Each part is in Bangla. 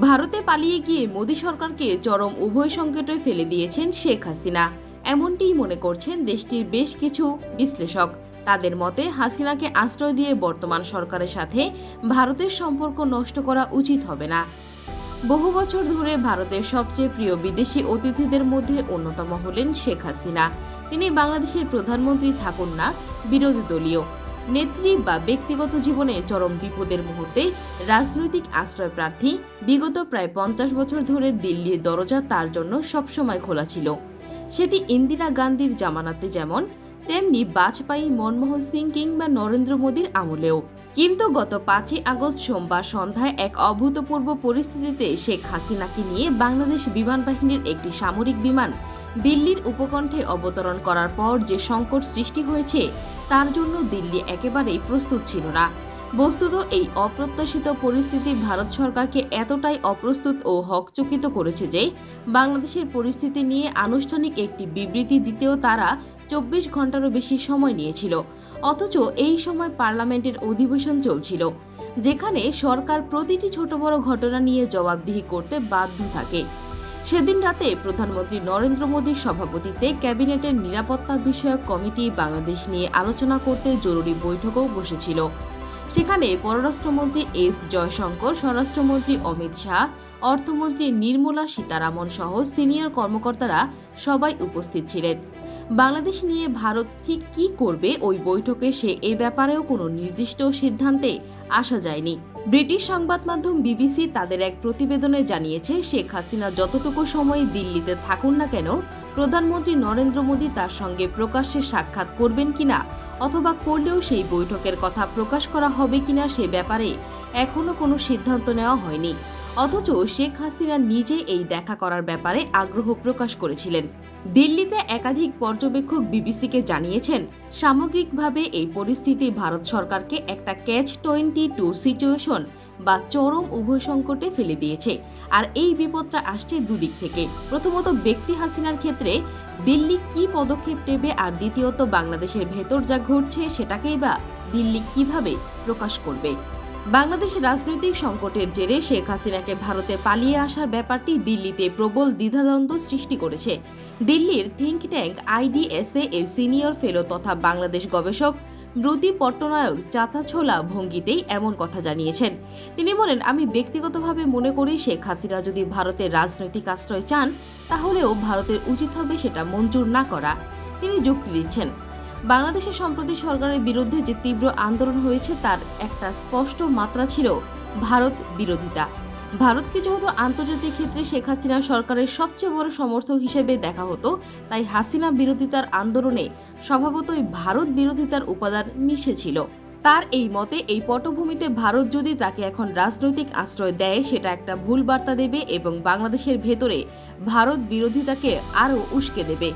ভারতে পালিয়ে গিয়ে মোদী সরকারকে চরম উভয় সংকটে ফেলে দিয়েছেন শেখ হাসিনা। এমনটিই মনে করছেন দেশটির বেশ কিছু বিশ্লেষক। তাদের মতে, হাসিনাকে আশ্রয় দিয়ে বর্তমান সরকারের সাথে ভারতের সম্পর্ক নষ্ট করা উচিত হবে না। বহু বছর ধরে ভারতের সবচেয়ে প্রিয় বিদেশি অতিথিদের মধ্যে অন্যতম হলেন শেখ হাসিনা। তিনি বাংলাদেশের প্রধানমন্ত্রী থাকুন না, বিরোধী দলীয়। নেত্রী বা ব্যক্তিগত জীবনে চরম বিপদের মুহূর্তে রাজনৈতিক আশ্রয় প্রার্থী বিগত প্রায় পঞ্চাশ বছর ধরে দিল্লির দরজা তার জন্য সবসময় খোলা ছিল। সেটি ইন্দিরা গান্ধীর জামানাতে যেমন, তেমনি বাজপেয়ী মনমোহন সিং কিংবা নরেন্দ্র মোদীর আমলেও। কিন্তু গত পাঁচই আগস্ট সোমবার সন্ধ্যায় এক অভূতপূর্ব পরিস্থিতিতে শেখ হাসিনাকে নিয়ে বাংলাদেশ বিমান বাহিনীর একটি সামরিক বিমান দিল্লির উপকণ্ঠে অবতরণ করার পর যে সংকট সৃষ্টি হয়েছে তার জন্য দিল্লি একেবারেই প্রস্তুত ছিল না। বস্তুত এই অপ্রত্যাশিত পরিস্থিতি ভারত সরকারকে এতটাই অপ্রস্তুত ও হকচকিত করেছে যে, বাংলাদেশের পরিস্থিতি নিয়ে আনুষ্ঠানিক একটি বিবৃতি দিতেও তারা চব্বিশ ঘন্টারও বেশি সময় নিয়েছিল। অথচ এই সময় পার্লামেন্টের অধিবেশন চলছিল, যেখানে সরকার প্রতিটি ছোট বড় ঘটনা নিয়ে জবাবদিহি করতে বাধ্য থাকে। সেদিন রাতে প্রধানমন্ত্রী নরেন্দ্র মোদীর সভাপতিত্বে ক্যাবিনেটের নিরাপত্তা বিষয়ক কমিটি বাংলাদেশ নিয়ে আলোচনা করতে জরুরি বৈঠকও বসেছিল। সেখানে পররাষ্ট্রমন্ত্রী এস জয়শঙ্কর, স্বরাষ্ট্রমন্ত্রী অমিত শাহ, অর্থমন্ত্রী নির্মলা সীতারামন সহ সিনিয়র কর্মকর্তারা সবাই উপস্থিত ছিলেন। বাংলাদেশ নিয়ে ভারত ঠিক কী করবে ওই বৈঠকে সে এ ব্যাপারেও কোনো নির্দিষ্ট সিদ্ধান্তে আসা যায়নি। ব্রিটিশ সংবাদ মাধ্যম বিবিসি তাদের এক প্রতিবেদনে জানিয়েছে, শেখ হাসিনা যতটুকু সময় দিল্লিতে থাকুন না কেন, প্রধানমন্ত্রী নরেন্দ্র মোদী তার সঙ্গে প্রকাশ্যে সাক্ষাৎ করবেন কিনা অথবা করলেও সেই বৈঠকের কথা প্রকাশ করা হবে কিনা সে ব্যাপারে এখনও কোনো সিদ্ধান্ত নেওয়া হয়নি। অথচ শেখ হাসিনা নিজে এই দেখা করার ব্যাপারে আগ্রহ প্রকাশ করেছিলেন। দিল্লিতে একাধিক পর্যবেক্ষক বিবিসিকে জানিয়েছেন, সামগ্রিকভাবে এই পরিস্থিতি ভারত সরকারকে একটা ক্যাচ টোয়েন্টি টু সিচুয়েশন বা চরম উভয় সংকটে ফেলে দিয়েছে। আর এই বিপদটা আসছে দুদিক থেকে। প্রথমত, ব্যক্তি হাসিনার ক্ষেত্রে দিল্লি কি পদক্ষেপ নেবে আর দ্বিতীয়ত, বাংলাদেশের ভেতর যা ঘটছে সেটাকেই বা দিল্লি কীভাবে প্রকাশ করবে? বাংলাদেশ রাজনৈতিক সংকটের জেরে শেখ হাসিনাকে ভারতে পালিয়ে আসার ব্যাপারটি দিল্লিতে প্রবল দ্বিধাদ্বন্দ্ব সৃষ্টি করেছে। দিল্লির থিঙ্ক ট্যাঙ্ক আইডিএসএ এর সিনিয়র ফেলো তথা বাংলাদেশ গবেষক ব্রুতি পট্টনায়ক চাতাছোলা ভঙ্গিতেই এমন কথা জানিয়েছেন। তিনি বলেন, আমি ব্যক্তিগতভাবে মনে করি শেখ হাসিনা যদি ভারতের রাজনৈতিক আশ্রয় চান, তাহলেও ভারতের উচিত হবে সেটা মঞ্জুর না করা। তিনি যুক্তি দিচ্ছেন। বাংলাদেশের সম্প্রতি সরকারের বিরুদ্ধে যে তীব্র আন্দোলন হয়েছে, তার একটা স্পষ্ট মাত্রা ছিল ভারত বিরোধিতা। ভারতকে যেহেতু আন্তর্জাতিক ক্ষেত্রে শেখ হাসিনা সরকারের সবচেয়ে বড় সমর্থক হিসেবে দেখা হতো, তাই হাসিনা বিরোধিতার আন্দোলনে স্বভাবতই ভারত বিরোধিতার উপাদান মিশে ছিল তার এই মতে, এই পটভূমিতে ভারত যদি তাকে এখন রাজনৈতিক আশ্রয় দেয়, সেটা একটা ভুল বার্তা দেবে এবং বাংলাদেশের ভেতরে ভারত বিরোধিতাকে আরও উস্কে দেবে।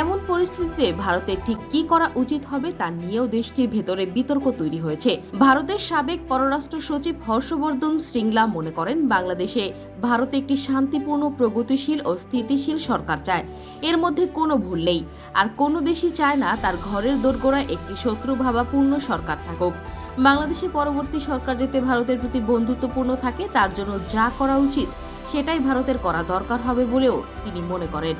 এমন পরিস্থিতিতে ভারতের ঠিক কি করা উচিত হবে তা নিয়েও দেশটির ভেতরে বিতর্ক তৈরি হয়েছে। ভারতের সাবেক পররাষ্ট্র সচিব হর্ষবর্ধন শ্রিংলা মনে করেন, বাংলাদেশে ভারত একটি শান্তিপূর্ণ, প্রগতিশীল ও স্থিতিশীল সরকার চায়। এর মধ্যে কোনো ভুল নেই। আর কোনো দেশই চায় না তার ঘরের দোরগোড়ায় একটি শত্রুভাবাপূর্ণ সরকার থাকুক। বাংলাদেশে পরবর্তী সরকার যাতে ভারতের প্রতি বন্ধুত্বপূর্ণ থাকে, তার জন্য যা করা উচিত সেটাই ভারতের করা দরকার হবে বলেও তিনি মনে করেন।